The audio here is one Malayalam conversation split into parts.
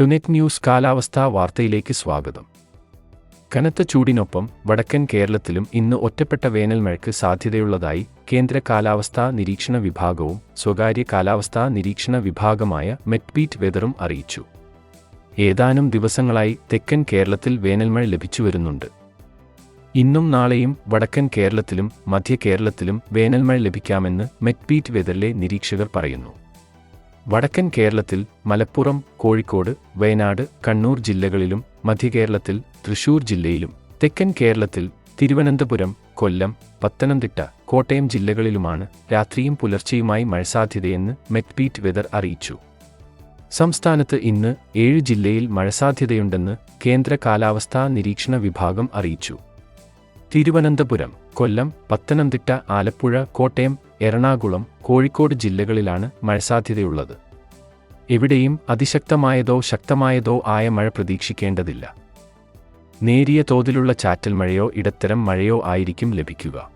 ടുനെറ്റ് ന്യൂസ് കാലാവസ്ഥാ വാർത്തയിലേക്ക് സ്വാഗതം. കനത്ത ചൂടിനൊപ്പം വടക്കൻ കേരളത്തിലും ഇന്ന് ഒറ്റപ്പെട്ട വേനൽ മഴയ്ക്ക് സാധ്യതയുള്ളതായി കേന്ദ്ര കാലാവസ്ഥാ നിരീക്ഷണ വിഭാഗവും സ്വകാര്യ കാലാവസ്ഥാ നിരീക്ഷണ വിഭാഗമായ മെറ്റ്ബീറ്റ് വെതറും അറിയിച്ചു. ഏതാനും ദിവസങ്ങളായി തെക്കൻ കേരളത്തിൽ വേനൽമഴ ലഭിച്ചുവരുന്നുണ്ട് ഇന്നും നാളെയും വടക്കൻ കേരളത്തിലും മധ്യ കേരളത്തിലും വേനൽമഴ ലഭിക്കാമെന്ന് മെറ്റ്ബീറ്റ് വെതറിലെ നിരീക്ഷകർ പറയുന്നു. വടക്കൻ കേരളത്തിൽ മലപ്പുറം കോഴിക്കോട് വയനാട് കണ്ണൂർ ജില്ലകളിലും മധ്യകേരളത്തിൽ തൃശൂർ ജില്ലയിലും തെക്കൻ കേരളത്തിൽ തിരുവനന്തപുരം കൊല്ലം പത്തനംതിട്ട കോട്ടയം ജില്ലകളിലുമാണ് രാത്രിയും പുലർച്ചെയുമായി മഴ സാധ്യതയെന്ന് മെറ്റ്പീറ്റ് വെതർ അറിയിച്ചു. സംസ്ഥാനത്ത് ഇന്ന് ഏഴ് ജില്ലയിൽ മഴ സാധ്യതയുണ്ടെന്ന് കേന്ദ്ര കാലാവസ്ഥാ നിരീക്ഷണ വിഭാഗം അറിയിച്ചു. തിരുവനന്തപുരം കൊല്ലം പത്തനംതിട്ട ആലപ്പുഴ കോട്ടയം എറണാകുളം കോഴിക്കോട് ജില്ലകളിലാണ് മഴസാധ്യതയുള്ളത് എവിടെയും അതിശക്തമായതോ ശക്തമായതോ ആയ മഴ പ്രതീക്ഷിക്കേണ്ടതില്ല. നേരിയ തോതിലുള്ള ചാറ്റൽ മഴയോ ഇടത്തരം മഴയോ ആയിരിക്കും ലഭിക്കുക.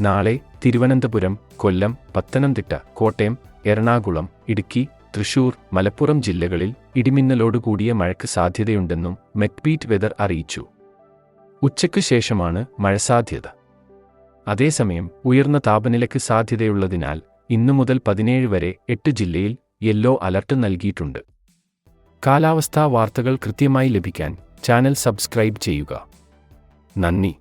നാളെ തിരുവനന്തപുരം കൊല്ലം പത്തനംതിട്ട കോട്ടയം എറണാകുളം ഇടുക്കി തൃശൂർ മലപ്പുറം ജില്ലകളിൽ ഇടിമിന്നലോടുകൂടിയ മഴയ്ക്ക് സാധ്യതയുണ്ടെന്നും മെക്ബീറ്റ് വെതർ അറിയിച്ചു. ഉച്ചയ്ക്ക് ശേഷമാണ് മഴസാധ്യത അതേസമയം ഉയർന്ന താപനിലയ്ക്ക് സാധ്യതയുള്ളതിനാൽ ഇന്നു മുതൽ പതിനേഴ് വരെ എട്ട് ജില്ലയിൽ യെല്ലോ അലർട്ട് നൽകിയിട്ടുണ്ട്. കാലാവസ്ഥാ വാർത്തകൾ കൃത്യമായി ലഭിക്കാൻ ചാനൽ സബ്സ്ക്രൈബ് ചെയ്യുക. നന്ദി.